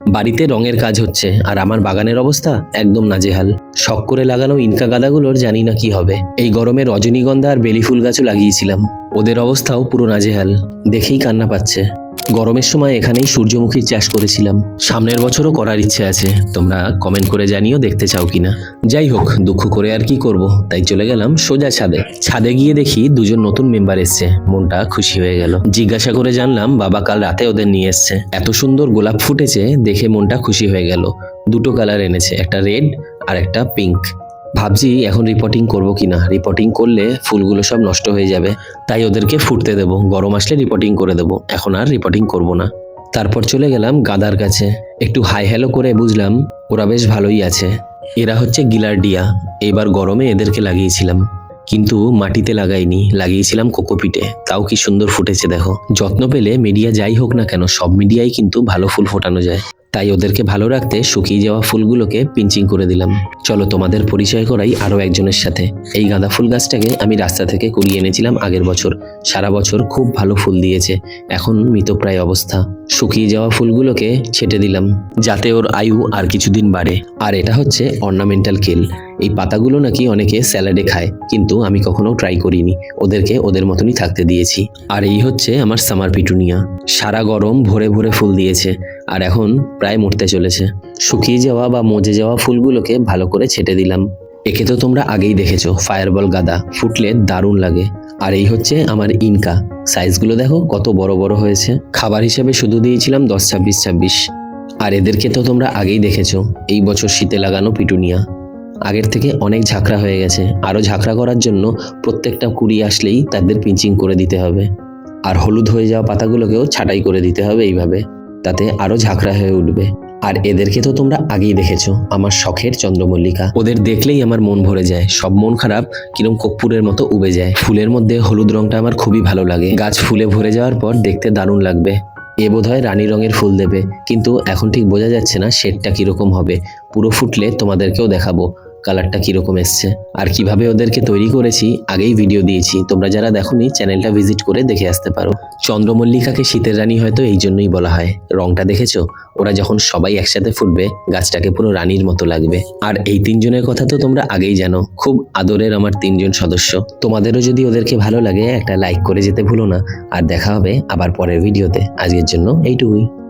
বাড়িতে রঙের কাজ হচ্ছে, আর আমার বাগানের অবস্থা একদম নাজেহাল। শখ করে লাগানো ইনকা গাদাগুলোর জানি না কি হবে। এই গরমে রজনীগন্ধা আর বেলি ফুল গাছও লাগিয়েছিলাম। ওদের অবস্থাও পুরো নাজেহাল। দেখেই কান্না পাচ্ছে। গরমের সময় এখানেই সূর্যমুখীর চাষ করেছিলাম। সামনের বছরও করার ইচ্ছে আছে। তোমরা কমেন্ট করে জানিও দেখতে চাও কিনা। যাই হোক, দুঃখ করে আর কি করব? তাই চলে গেলাম সোজা ছাদে। ছাদে গিয়ে দেখি দুজন নতুন মেম্বার এসছে। মনটা খুশি হয়ে গেল। জিজ্ঞাসা করে জানলাম, বাবা কাল রাতে ওদের নিয়ে এসছে। এত সুন্দর গোলাপ ফুটেছে, দেখে মনটা খুশি হয়ে গেল। দুটো কালার এনেছে, একটা রেড আর একটা পিঙ্ক ভাবছি এখন রিপোর্টিং করব কিনা। রিপোর্টিং করলে ফুলগুলো সব নষ্ট হয়ে যাবে। তাই ওদেরকে ফুটতে দেব। গরম আসলে রিপোর্টিং করে দেব। এখন আর রিপোর্টিং করব না। তারপর চলে গেলাম গাদার কাছে। একটু হাই হ্যালো করে বুঝলাম, ওরা বেশ ভালোই আছে। এরা হচ্ছে গিলার্ডিয়া। এবার গরমে এদেরকে লাগিয়েছিলাম। কিন্তু মাটিতে লাগাইনি। লাগিয়েছিলাম কোকোপিটে। তাও কি সুন্দর ফুটেছে দেখো। যত্ন পেলে মিডিয়া যাই হোক না কেন, সব মিডিয়াই কিন্তু ভালো ফুল ফোটানো যায়। তাই ওদেরকে ভালো রাখতে শুকিয়ে যাওয়া ফুলগুলোকে পিঞ্চিং করে দিলাম। চলো তোমাদের পরিচয় করাই আরও একজনের সাথে। এই গাঁদা ফুল গাছটাকে আমি রাস্তা থেকে কুড়িয়ে এনেছিলাম আগের বছর। সারা বছর খুব ভালো ফুল দিয়েছে। এখন মৃতপ্রায় অবস্থা। শুকিয়ে যাওয়া ফুলগুলোকে ছেটে দিলাম, যাতে ওর আয়ু আর কিছুদিন বাড়ে। আর এটা হচ্ছে অর্নামেন্টাল কেল এই পাতাগুলো নাকি অনেকে স্যালাডে খায়, কিন্তু আমি কখনো ট্রাই করিনি। ওদেরকে ওদের মতনই থাকতে দিয়েছি। আর এই হচ্ছে আমার সামার পিটুনিয়া সারা গরম ভরে ভরে ফুল দিয়েছে, আর এখন প্রায় মরতে চলেছে। শুকিয়ে যাওয়া বা মজে যাওয়া ফুলগুলোকে ভালো করে ছেটে দিলাম। একে তো তোমরা আগেই দেখেছ ফায়ারবল গাদা। ফুটলে দারুণ লাগে। আর এই হচ্ছে আমার ইনকা। সাইজগুলো দেখো, কত বড় বড় হয়েছে। খাবার হিসেবে শুধু দিয়েছিলাম দশ ছাব্বিশ ছাব্বিশ। আর এদেরকে তো তোমরা আগেই দেখেছ, এই বছর শীতে লাগানো পিটুনিয়া। আগের থেকে অনেক ঝাঁকড়া হয়ে গেছে। আরও ঝাঁকড়া করার জন্য প্রত্যেকটা কুড়ি আসলেই তাদের পিঞ্চিং করে দিতে হবে। আর হলুদ হয়ে যাওয়া পাতাগুলোকেও ছাঁটাই করে দিতে হবে এইভাবে, তাতে আরও ঝাঁকড়া হয়ে উঠবে। আর এদেরকে তো তোমরা আগেই দেখেছ, আমার শখের চন্দ্রমল্লিকা। ওদের দেখলেই আমার মন ভরে যায়, সব মন খারাপ, কিরম কর্পূরের মতো উবে যায়। ফুলের মধ্যে হলুদ রংটা আমার খুবই ভালো লাগে। গাছ ফুলে ভরে যাওয়ার পর দেখতে দারুণ লাগবে। এ বোধ হয় রানী রঙের ফুল দেবে, কিন্তু এখন ঠিক বোঝা যাচ্ছে না শেডটা কীরকম হবে। পুরো ফুটলে তোমাদেরকেও দেখাবো। কালারটা কীরকম এসছে আর কীভাবে ওদেরকে তৈরি করেছি, আগেই ভিডিও দিয়েছি। তোমরা যারা দেখোনি, চ্যানেলটা ভিজিট করে দেখে আসতে পারো। চন্দ্রমল্লিকাকে শীতের রানী হয়তো এই জন্যই বলা হয়। রংটা দেখেছ? ওরা যখন সবাই একসাথে ফুটবে, গাছটাকে পুরো রানীর মতো লাগবে। আর এই তিনজনের কথা তো তোমরা আগেই জানো। খুব আদরের আমার তিনজন সদস্য। তোমাদেরও যদি ওদেরকে ভালো লাগে, একটা লাইক করে যেতে ভুলো না। আর দেখা হবে আবার পরের ভিডিওতে আজকের জন্য এইটুকুই।